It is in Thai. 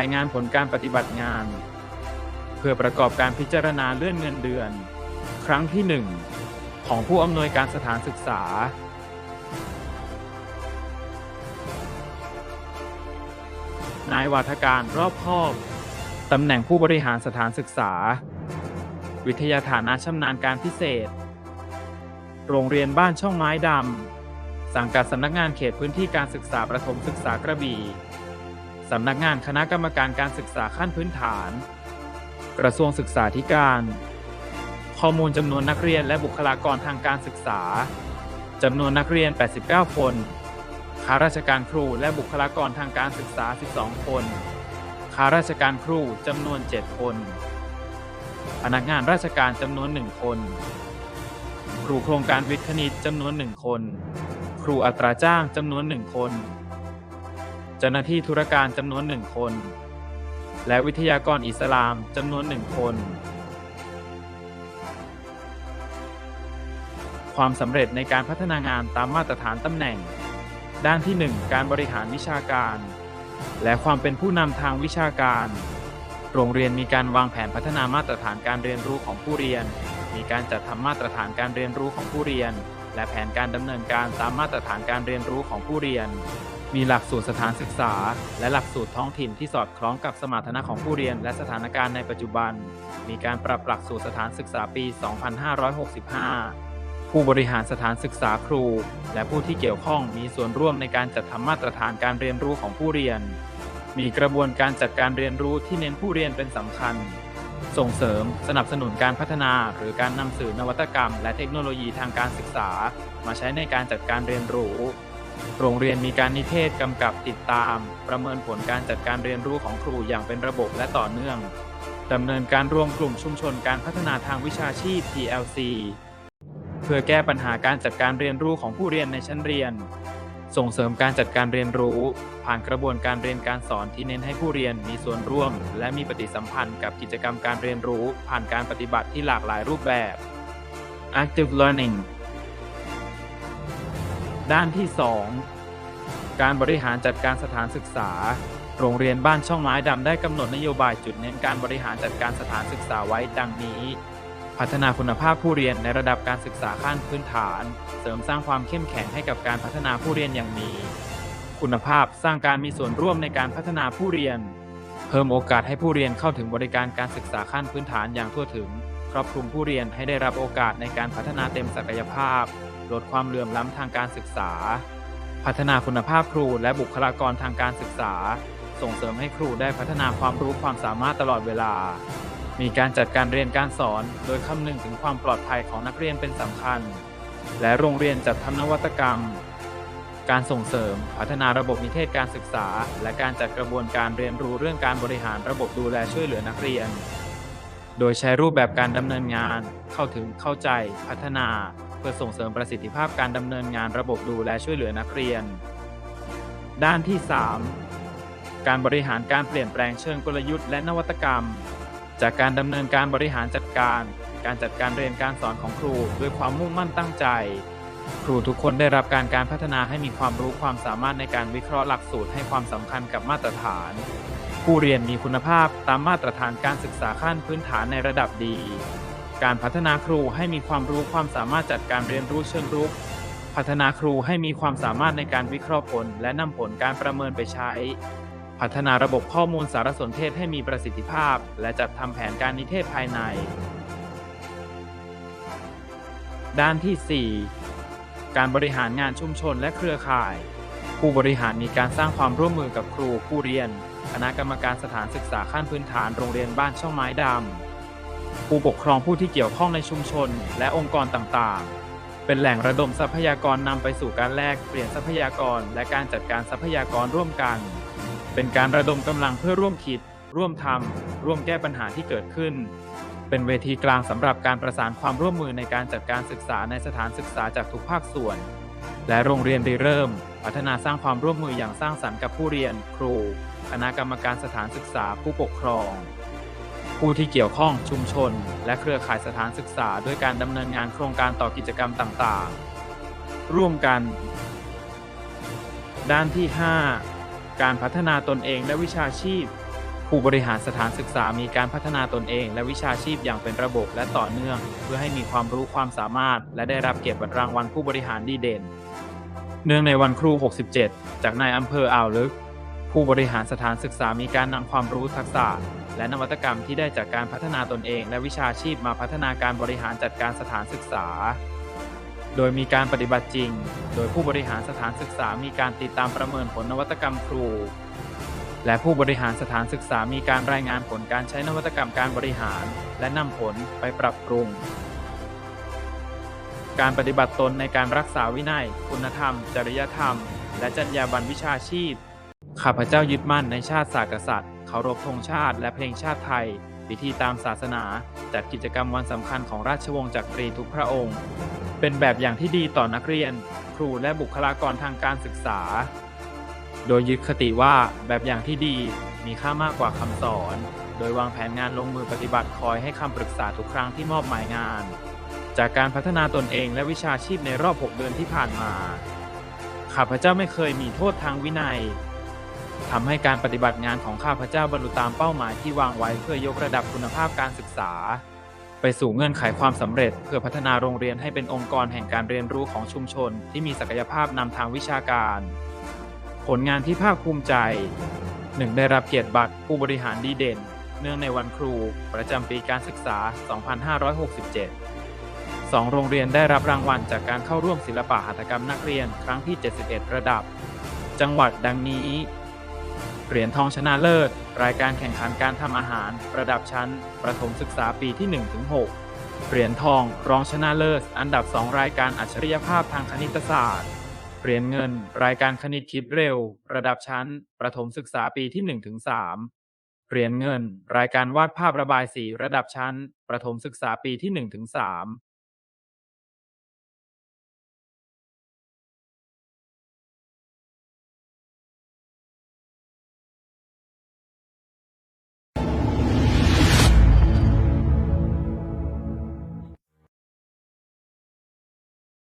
ายงานผลการปฏิบัติงาน เพื่อประกอบการพิจารณาเลื่อนเงินเดือน ครั้งที่ 1 ของผู้อำนวยการสถานศึกษา นายวาทการรอบคอบตำแหน่งผู้บริหารสถานศึกษา วิทยาฐานะชำนาญการพิเศษ โรงเรียนบ้านช่องไม้ดำสังกัดสำนักงานเขตพื้นที่การศึกษาประถมศึกษากระบี่ สำนักงานคณะกรรมการการศึกษาขั้นพื้นฐาน กระทรวงศึกษาธิการ ข้อมูลจำนวนนักเรียนและบุคลากรทางการศึกษาจำนวนนักเรียน 89 คนข้าราชการครูและบุคลากรทางการศึกษา 12 คนข้าราชการครูจำนวน 7 คน พนักงานราชการจำนวน 1 คน ครูโครงการวิทย์คณิตจำนวน 1 คน ครูอัตราจ้างจำนวน 1 คน เจ้าหน้าที่ธุรการจำนวน1คน และวิทยากรอิสลามจำนวน1คน ความสำเร็จในการพัฒนางานตามมาตรฐานตำแหน่ง ด้านที่ 1 การบริหารวิชาการ และความเป็นผู้นำทางวิชาการ โรงเรียนมีการวางแผนพัฒนามาตรฐานการเรียนรู้ของผู้เรียน มีการจัดทำมาตรฐานการเรียนรู้ของผู้เรียน และแผนการดำเนินการตามมาตรฐานการเรียนรู้ของผู้เรียน มีหลักสูตรสถานศึกษา และหลักสูตรท้องถิ่นที่สอดคล้องกับสมรรถนะของผู้เรียนและสถานการณ์ในปัจจุบัน มีการปรับหลักสูตรสถานศึกษาปี 2565 ผู้บริหารสถานศึกษาครู และผู้ที่เกี่ยวข้องมีส่วนร่วมในการจัดทำมาตรฐานการเรียนรู้ของผู้เรียน มีกระบวนการจัดการเรียนรู้ที่เน้นผู้เรียนเป็นสำคัญ ส่งเสริม สนับสนุนการพัฒนา หรือการนำสื่อนวัตกรรม และเทคโนโลยีทางการศึกษา มาใช้ในการจัดการเรียนรู้ โรงเรียนมีการนิเทศกำกับติดตาม ประเมินผลการจัดการเรียนรู้ของครูอย่างเป็นระบบและต่อเนื่องดำเนินการรวมกลุ่มชุมชนการพัฒนาทางวิชาชีพ TLC เพื่อแก้ปัญหาการจัดการเรียนรู้ของผู้เรียนในชั้นเรียน ส่งเสริมการจัดการเรียนรู้ ผ่านกระบวนการเรียนการสอนที่เน้นให้ผู้เรียนมีส่วนร่วม และมีปฏิสัมพันธ์กับกิจกรรมการเรียนรู้ ผ่านการปฏิบัติที่หลากหลายรูปแบบ active learning ด้านที่ 2 การบริหารจัดการสถานศึกษา โรงเรียนบ้านช่องไม้ดำได้กำหนดนโยบายจุดเน้นการบริหารจัดการสถานศึกษาไว้ดังนี้ พัฒนาคุณภาพผู้เรียนในระดับการศึกษาขั้นพื้นฐาน เสริมสร้างความเข้มแข็งให้กับการพัฒนาผู้เรียนอย่างมี คุณภาพสร้างการมีส่วนร่วมในการพัฒนาผู้เรียน เพิ่มโอกาสให้ผู้เรียนเข้าถึงบริการการศึกษาขั้นพื้นฐานอย่างทั่วถึง ครอบคลุมผู้เรียนให้ได้รับโอกาสในการพัฒนาเต็มศักยภาพ ลดความเหลื่อมล้ำทางการศึกษา พัฒนาคุณภาพครูและบุคลากรทางการศึกษา ส่งเสริมให้ครูได้พัฒนาความรู้ความสามารถตลอดเวลา มีการจัดการเรียนการสอน โดยคำนึงถึงความปลอดภัยของนักเรียนเป็นสำคัญ และโรงเรียนจัดทำนวัตกรรม การส่งเสริม พัฒนาระบบนิเทศการศึกษา และการจัดกระบวนการเรียนรู้เรื่องการบริหารระบบดูแลช่วยเหลือนักเรียนโดยใช้รูปแบบการดำเนินงานเข้าถึงเข้าใจพัฒนา เพื่อส่งเสริมประสิทธิภาพการดำเนินงานระบบดูแลช่วยเหลือนักเรียน ด้านที่ 3 การบริหารการเปลี่ยนแปลงเชิงกลยุทธ์และนวัตกรรม จากการดำเนินการบริหารจัดการ การจัดการเรียนการสอนของครูด้วยความมุ่งมั่นตั้งใจ ครูทุกคนได้รับการการพัฒนาให้มีความรู้ความสามารถในการวิเคราะห์หลักสูตรให้ความสำคัญกับมาตรฐาน ผู้เรียนมีคุณภาพตามมาตรฐานการศึกษาขั้นพื้นฐานในระดับดี การพัฒนาครูให้มีความรู้ความสามารถจัดการเรียนรู้เชิงรุก พัฒนาครูให้มีความสามารถในการวิเคราะห์ผล และนำผลการประเมินไปใช้ พัฒนาระบบข้อมูลสารสนเทศให้มีประสิทธิภาพ และจัดทำแผนการนิเทศภายใน ด้านที่ 4 การบริหารงานชุมชนและเครือข่าย ผู้บริหารมีการสร้างความร่วมมือกับครูผู้เรียน คณะกรรมการสถานศึกษาขั้นพื้นฐานโรงเรียนบ้านช่องไม้ดำ ผู้ปกครองผู้ที่เกี่ยวข้องในชุมชน และองค์กรต่างๆ เป็นแหล่งระดมทรัพยากรนำไปสู่การแลกเปลี่ยนทรัพยากร และการจัดการทรัพยากรร่วมกัน เป็นการระดมกำลังเพื่อร่วมคิด ร่วมทำร่วมแก้ปัญหาที่เกิดขึ้น เป็นเวทีกลางสำหรับการประสานความร่วมมือในการจัดการศึกษาในสถานศึกษาจากทุกภาคส่วน และโรงเรียนริเริ่ม พัฒนาสร้างความร่วมมืออย่างสร้างสรรค์กับผู้เรียน ครู คณะกรรมการสถานศึกษาผู้ปกครอง ผู้ที่เกี่ยวข้องชุมชน และเครือข่ายสถานศึกษา ด้วยการดำเนินงานโครงการต่อกิจกรรมต่างๆ ร่วมกัน ด้านที่ 5 การพัฒนาตนเองและวิชาชีพ ผู้บริหารสถานศึกษามีการพัฒนาตนเอง และวิชาชีพอย่างเป็นระบบและต่อเนื่อง เพื่อให้มีความรู้ความสามารถ และได้รับเกียรติรางวัลผู้บริหารดีเด่น เนื่องในวันครู 67 จากนายอำเภออ่าวลึก ผู้บริหารสถานศึกษามีการนำความรู้ทักษะ และนวัตกรรมที่ได้จากการพัฒนาตนเอง และวิชาชีพมาพัฒนาการบริหารจัดการสถานศึกษา โดยมีการปฏิบัติจริง โดยผู้บริหารสถานศึกษามีการติดตามประเมินผลนวัตกรรมครู และผู้บริหารสถานศึกษามีการรายงานผลการใช้นวัตกรรมการบริหาร และนำผลไปปรับปรุง การปฏิบัติตนในการรักษาวินัย คุณธรรม จริยธรรม และจรรยาบรรณวิชาชีพ ข้าพเจ้ายึดมั่นในชาติศาสตร์กษัตริย์ เคารพธงชาติและเพลงชาติไทย พิธีตามศาสนา จัดกิจกรรมวันสำคัญของราชวงศ์จักรีทุกพระองค์ เป็นแบบอย่างที่ดีต่อนักเรียน ครูและบุคลากรทางการศึกษา โดยยึดคติว่าแบบอย่างที่ดีมีค่ามากกว่าคำสอน โดยวางแผนงานลงมือปฏิบัติคอยให้คำปรึกษาทุกครั้งที่มอบหมายงาน จากการพัฒนาตนเองและวิชาชีพในรอบ 6 เดือนที่ผ่านมาข้าพเจ้าไม่เคยมีโทษทางวินัย ทำให้การปฏิบัติงานของข้าพเจ้าบรรลุตามเป้าหมายที่วางไว้เพื่อยกระดับคุณภาพการศึกษา ไปสู่เงื่อนไขความสำเร็จ เพื่อพัฒนาโรงเรียนให้เป็นองค์กรแห่งการเรียนรู้ของชุมชน ที่มีศักยภาพนำทางวิชาการ ผลงานที่ภาคภูมิใจ 1. ได้รับเกียรติบัตรผู้บริหารดีเด่น เนื่องในวันครู ประจำปีการศึกษา 2567 2. โรงเรียนได้รับรางวัลจากการเข้าร่วมศิลปะหัตถกรรมนักเรียนครั้งที่ 71 ระดับ จังหวัดดังนี้ เหรียญทองชนะเลิศ รายการแข่งขันการทำอาหาร ระดับชั้น ประถมศึกษาปีที่ 1-6 เหรียญทองรองชนะเลิศ อันดับ 2 รายการอัจฉริยภาพทางคณิตศาสตร์ เหรียญเงิน รายการคณิตคิดเร็ว ระดับชั้น ประถมศึกษาปีที่ 1-3 เหรียญเงิน รายการวาดภาพระบายสีระดับชั้น ประถมศึกษาปีที่ 1-3